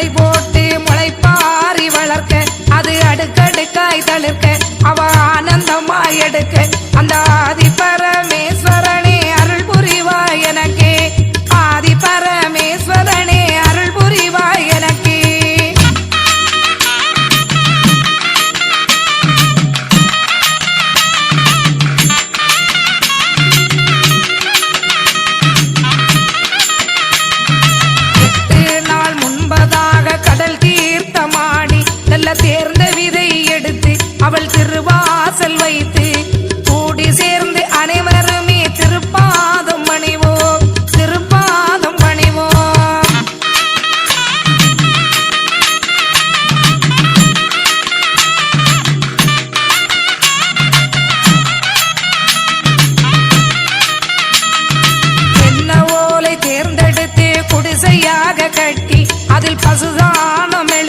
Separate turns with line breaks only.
Hey boy. கட்டி அதில் பசுதானமே